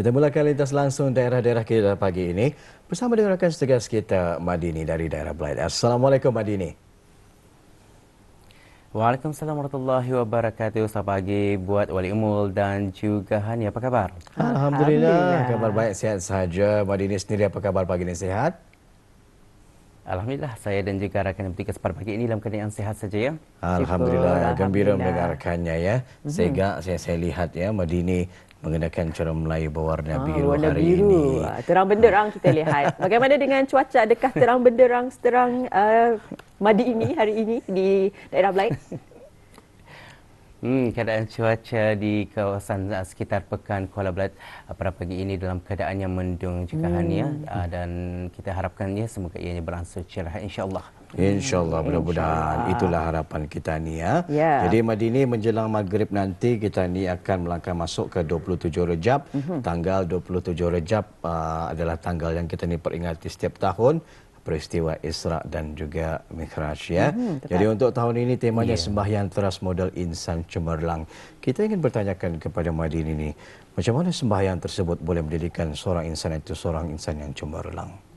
Kita mulakan lintas langsung daerah-daerah kita pagi ini bersama dengan rakan setugas kita Madini dari daerah Belait. Assalamualaikum Madini. Waalaikumsalam warahmatullahi wabarakatuh. Selamat pagi buat Wali Umul dan juga Hani. Apa kabar? Alhamdulillah. Alhamdulillah. Kabar baik, sihat sahaja. Madini sendiri apa kabar pagi ini? Sihat? Alhamdulillah saya dan juga rakan yang bertugas pada pagi ini dalam keadaan sihat saja ya. Alhamdulillah, gembira mendengarkannya ya. Mm-hmm. Sehingga saya, saya lihat ya Madini mengenakan cara Melayu berwarna ah, biru warna hari biru. ini. Ah, terang benderang kita lihat. Bagaimana dengan cuaca? Adakah terang benderang seterang uh, Madi ini hari ini di daerah Belait? Hmm, keadaan cuaca di kawasan uh, sekitar Pekan Kuala Belait uh, pada pagi ini dalam keadaan yang mendung juga hmm. Hania uh, dan kita harapkan ya semoga ianya beransur cerah insya-Allah. InsyaAllah mudah-mudahan itulah harapan kita ni ya. Yeah. Jadi Madini menjelang maghrib nanti kita ni akan melangkah masuk ke 27 Rejab. Mm-hmm. Tanggal 27 Rejab uh, adalah tanggal yang kita ni peringati setiap tahun peristiwa Isra dan juga Mikraj ya. Hmm, Jadi untuk tahun ini temanya yeah. sembahyang teras model insan cemerlang. Kita ingin bertanyakan kepada Madin ini, macam mana sembahyang tersebut boleh menjadikan seorang insan itu seorang insan yang cemerlang?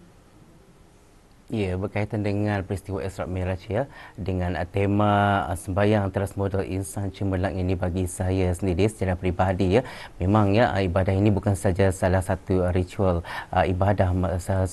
Ya, berkaitan dengan peristiwa Isra Miraj ya, dengan uh, tema uh, sembahyang teras modal insan cemerlang ini bagi saya sendiri secara peribadi ya, memang ya uh, ibadah ini bukan saja salah satu uh, ritual uh, ibadah uh,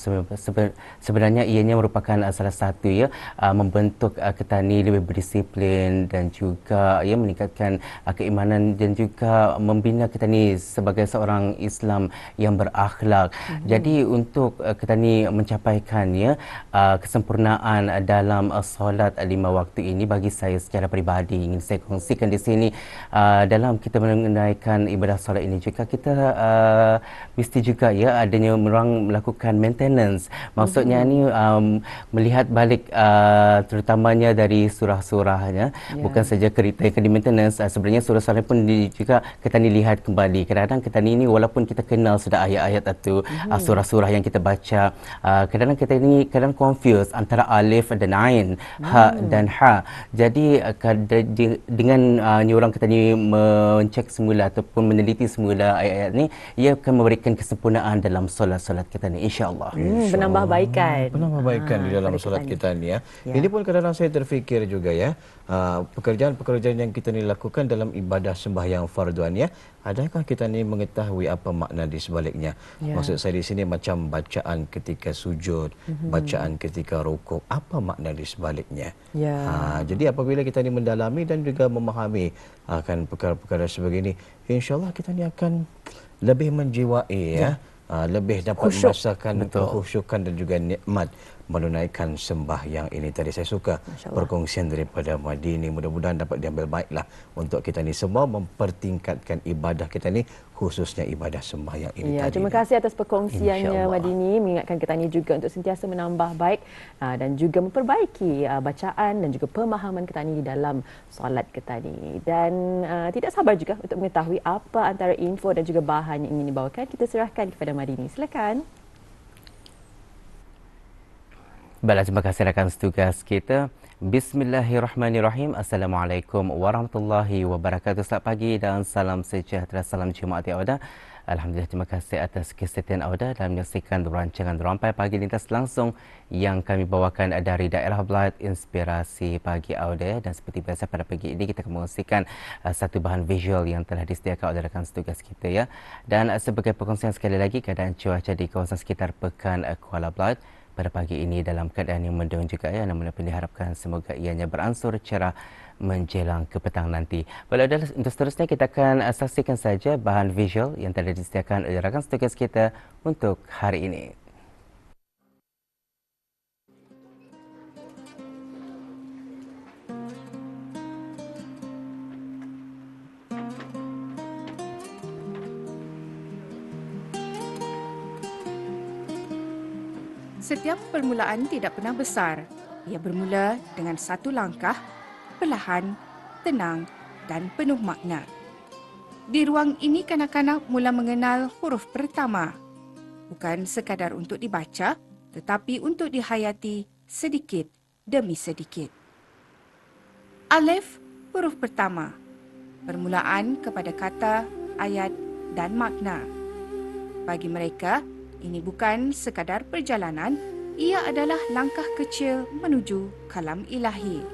sebenarnya ianya merupakan uh, salah satu ya uh, membentuk uh, ketani lebih berdisiplin dan juga ya meningkatkan uh, keimanan dan juga membina ketani sebagai seorang Islam yang berakhlak. Mm-hmm. Jadi untuk uh, ketani mencapaikan ya uh, kesempurnaan dalam uh, solat lima waktu ini bagi saya secara peribadi ingin saya kongsikan di sini uh, dalam kita menunaikan ibadah solat ini juga kita uh, mesti juga ya adanya orang melakukan maintenance maksudnya mm-hmm. ni um, melihat balik uh, terutamanya dari surah-surahnya yeah. bukan saja kereta yang di maintenance uh, sebenarnya surah-surah pun di, juga kita ni lihat kembali kadang-kadang kita ni walaupun kita kenal sudah ayat-ayat atau mm-hmm. uh, surah-surah yang kita baca uh, kadang-kadang kita ni kadang confused antara alif dan ain, ha hmm. dan ha. Jadi dengan uh, ni orang kata ni mencek semula ataupun meneliti semula ayat-ayat ni, ia akan memberikan kesempurnaan dalam solat-solat kita ni insya-Allah. Hmm, insya penambahbaikan. Penambahbaikan ha, di dalam solat kita ni ya. ya. Ini pun kadang-kadang saya terfikir juga ya. Uh, pekerjaan-pekerjaan yang kita ni lakukan dalam ibadah sembahyang farduan ya adakah kita ni mengetahui apa makna di sebaliknya ya. maksud saya di sini macam bacaan ketika sujud mm-hmm. bacaan ketika rukuk apa makna di sebaliknya ya. ha, jadi apabila kita ni mendalami dan juga memahami akan perkara-perkara sebegini insyaallah kita ni akan lebih menjiwai ya, ya. Uh, lebih dapat Khusyuk. merasakan kehusyukan dan juga nikmat menunaikan sembahyang ini tadi. Saya suka perkongsian daripada Madini mudah-mudahan dapat diambil baiklah untuk kita ni. Semua mempertingkatkan ibadah kita ni khususnya ibadah sembahyang ini ya, tadi. Terima kasih atas perkongsiannya Madini mengingatkan kita ni juga untuk sentiasa menambah baik uh, dan juga memperbaiki uh, bacaan dan juga pemahaman kita ni di dalam solat kita ni dan uh, tidak sabar juga untuk mengetahui apa antara info dan juga bahan yang ingin dibawakan kita serahkan kepada Madini silakan. Baiklah, terima kasih rakan setugas kita. Bismillahirrahmanirrahim. Assalamualaikum warahmatullahi wabarakatuh. Selamat pagi dan salam sejahtera. Salam Jumaat ya Auda. Alhamdulillah, terima kasih atas kesetiaan Auda dalam menyaksikan rancangan Rampai Pagi Lintas langsung yang kami bawakan dari daerah Blat Inspirasi Pagi Auda. Dan seperti biasa pada pagi ini kita akan mengungsikan uh, satu bahan visual yang telah disediakan oleh rakan setugas kita ya. Dan uh, sebagai perkongsian sekali lagi keadaan cuaca di kawasan sekitar Pekan uh, Kuala Blat pada pagi ini dalam keadaan yang mendung juga ya namun apa diharapkan semoga ianya beransur cerah menjelang ke petang nanti. Baiklah untuk seterusnya kita akan saksikan saja bahan visual yang telah disediakan oleh rakan studios kita untuk hari ini. Setiap permulaan tidak pernah besar. Ia bermula dengan satu langkah, perlahan, tenang dan penuh makna. Di ruang ini kanak-kanak mula mengenal huruf pertama. Bukan sekadar untuk dibaca, tetapi untuk dihayati sedikit demi sedikit. Alif, huruf pertama. Permulaan kepada kata, ayat dan makna. Bagi mereka, ini bukan sekadar perjalanan, ia adalah langkah kecil menuju kalam ilahi.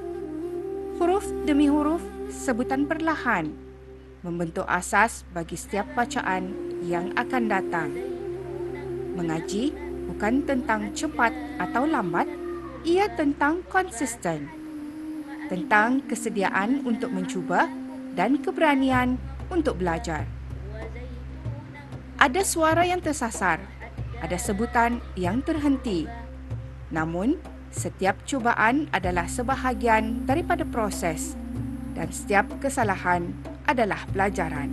Huruf demi huruf, sebutan perlahan membentuk asas bagi setiap bacaan yang akan datang. Mengaji bukan tentang cepat atau lambat, ia tentang konsisten. Tentang kesediaan untuk mencuba dan keberanian untuk belajar. Ada suara yang tersasar, ada sebutan yang terhenti. Namun, setiap cubaan adalah sebahagian daripada proses dan setiap kesalahan adalah pelajaran.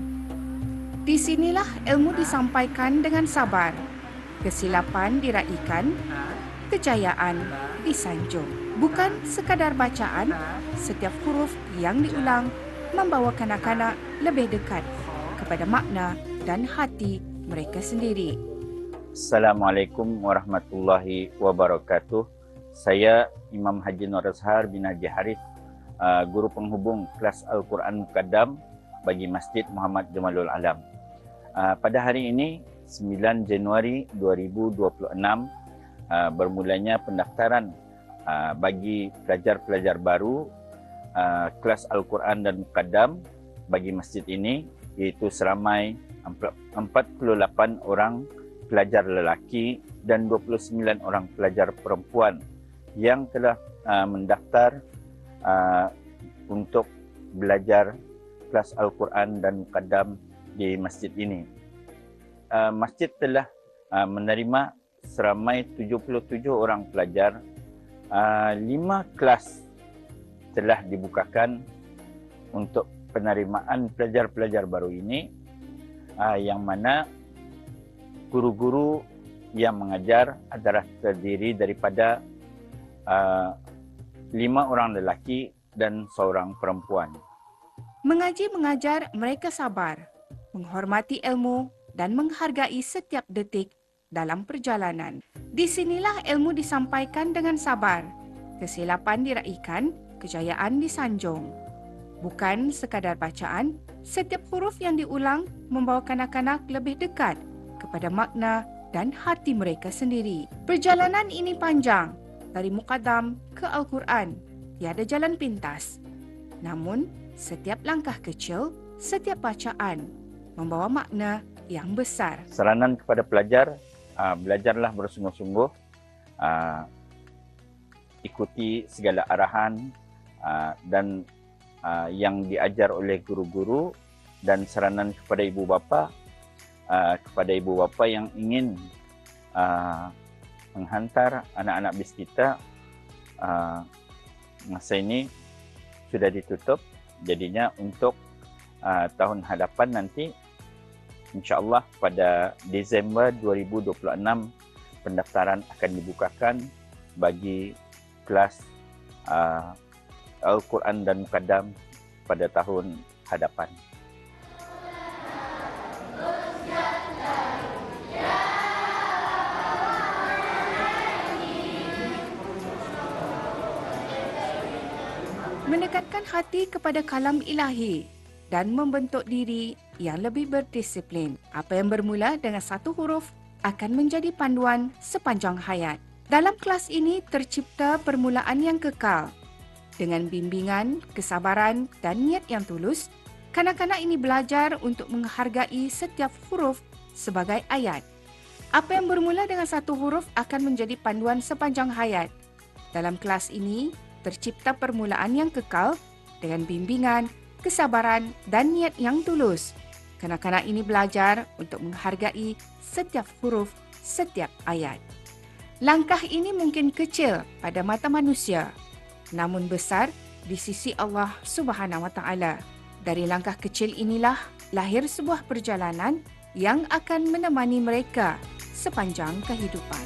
Di sinilah ilmu disampaikan dengan sabar, kesilapan diraikan, kejayaan disanjung. Bukan sekadar bacaan, setiap huruf yang diulang membawa kanak-kanak lebih dekat kepada makna dan hati mereka sendiri. Assalamualaikum warahmatullahi wabarakatuh. Saya Imam Haji Nur Azhar bin Haji Harith, uh, guru penghubung kelas Al-Quran Mukaddam bagi Masjid Muhammad Jamalul Alam. Uh, pada hari ini, 9 Januari 2026, uh, bermulanya pendaftaran bagi pelajar-pelajar baru kelas Al-Quran dan Mukaddam bagi masjid ini iaitu seramai 48 orang pelajar lelaki dan 29 orang pelajar perempuan yang telah uh, mendaftar uh, untuk belajar kelas Al-Quran dan Mukaddam di masjid ini. Uh, masjid telah uh, menerima seramai 77 orang pelajar. Uh, lima kelas telah dibukakan untuk penerimaan pelajar-pelajar baru ini uh, yang mana guru-guru yang mengajar adalah terdiri daripada uh, lima orang lelaki dan seorang perempuan. Mengaji mengajar mereka sabar, menghormati ilmu dan menghargai setiap detik dalam perjalanan. Di sinilah ilmu disampaikan dengan sabar, kesilapan diraikan, kejayaan disanjung. Bukan sekadar bacaan, setiap huruf yang diulang membawa kanak-kanak lebih dekat kepada makna dan hati mereka sendiri. Perjalanan ini panjang dari Muqaddam ke Al-Quran. Tiada jalan pintas. Namun, setiap langkah kecil, setiap bacaan membawa makna yang besar. Saranan kepada pelajar, uh, belajarlah bersungguh-sungguh. Uh, ikuti segala arahan uh, dan yang diajar oleh guru-guru dan saranan kepada ibu bapa uh, kepada ibu bapa yang ingin uh, menghantar anak-anak bis kita uh, masa ini sudah ditutup jadinya untuk uh, tahun hadapan nanti insyaallah pada Disember 2026 pendaftaran akan dibukakan bagi kelas uh, Al-Quran dan Mukaddam pada tahun hadapan. Mendekatkan hati kepada kalam ilahi dan membentuk diri yang lebih berdisiplin. Apa yang bermula dengan satu huruf akan menjadi panduan sepanjang hayat. Dalam kelas ini tercipta permulaan yang kekal. Dengan bimbingan, kesabaran dan niat yang tulus, kanak-kanak ini belajar untuk menghargai setiap huruf sebagai ayat. Apa yang bermula dengan satu huruf akan menjadi panduan sepanjang hayat. Dalam kelas ini, tercipta permulaan yang kekal dengan bimbingan, kesabaran dan niat yang tulus. Kanak-kanak ini belajar untuk menghargai setiap huruf, setiap ayat. Langkah ini mungkin kecil pada mata manusia, namun besar di sisi Allah Subhanahu Wa Taala. Dari langkah kecil inilah lahir sebuah perjalanan yang akan menemani mereka sepanjang kehidupan.